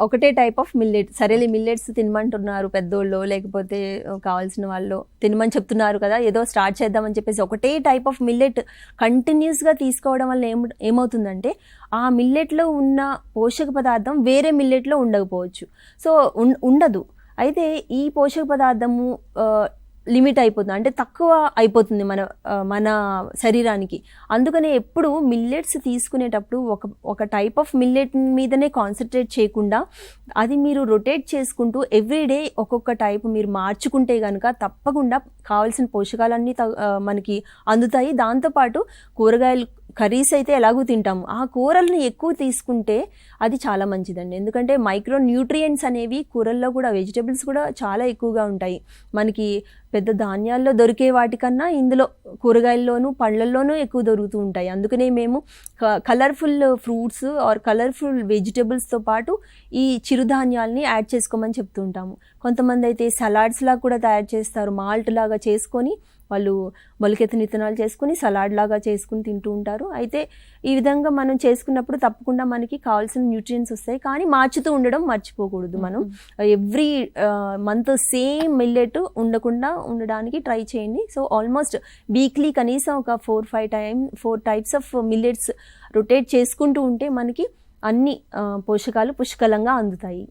ఒకటే type of millet సరేలే millets తినమంటున్నారు పెద్దోళ్ళు లేకపోతే కావాల్సిన వాళ్ళు. తినమని చెప్తున్నారు కదా ఏదో స్టార్ట్ చేద్దామని చెప్పేసి ఒకటే టైప్ ఆఫ్ మిల్లెట్ కంటిన్యూస్గా తీసుకోవడం వల్ల ఏం ఏమవుతుందంటే ఆ మిల్లెట్లో ఉన్న పోషక పదార్థం వేరే మిల్లెట్లో ఉండకపోవచ్చు. సో ఉండదు. అయితే ఈ పోషక పదార్థము లిమిట్ అయిపోతుంది. అంటే తక్కువ అయిపోతుంది మన మన శరీరానికి. అందుకనే ఎప్పుడు మిల్లెట్స్ తీసుకునేటప్పుడు ఒక ఒక టైప్ ఆఫ్ మిల్లెట్ మీదనే కాన్సన్ట్రేట్ చేయకుండా అది మీరు రొటేట్ చేసుకుంటూ ఎవ్రీడే ఒక్కొక్క టైప్ మీరు మార్చుకుంటే కనుక తప్పకుండా కావాల్సిన పోషకాలన్నీ త- మనకి అందుతాయి. దాంతోపాటు కూరగాయలు కర్రీస్ అయితే ఎలాగూ తింటాము. ఆ కూరల్ని ఎక్కువ తీసుకుంటే అది చాలా మంచిదండి. ఎందుకంటే మైక్రో న్యూట్రియంట్స్ అనేవి కూరల్లో కూడా వెజిటబుల్స్ కూడా చాలా ఎక్కువగా ఉంటాయి. మనకి పెద్ద ధాన్యాల్లో దొరికే వాటికన్నా ఇందులో కూరగాయల్లోనూ పళ్ళల్లోనూ ఎక్కువ దొరుకుతూ ఉంటాయి. అందుకనే మేము కలర్ఫుల్ ఫ్రూట్స్ ఆర్ కలర్ఫుల్ వెజిటబుల్స్తో పాటు ఈ చిరుధాన్యాల్ని యాడ్ చేసుకోమని చెప్తూ ఉంటాము. కొంతమంది అయితే సలాడ్స్ లాగా కూడా తయారు చేస్తారు. మాల్ట్ లాగా చేసుకొని వాళ్ళు మొలకెత్తిన విత్తనాలు చేసుకుని సలాడ్ లాగా చేసుకుని తింటూ ఉంటారు. అయితే ఈ విధంగా మనం చేసుకున్నప్పుడు తప్పకుండా మనకి కావాల్సిన న్యూట్రియన్స్ వస్తాయి. కానీ మార్చుతూ ఉండడం మర్చిపోకూడదు మనం. ఎవ్రీ మంత్ సేమ్ మిల్లెట్ ఉండకుండా ఉండడానికి ట్రై చేయండి. సో ఆల్మోస్ట్ వీక్లీ కనీసం ఒక four five time four types of millets rotate చేసుకుంటూ ఉంటే మనకి అన్ని పోషకాలు పుష్కలంగా అందుతాయి.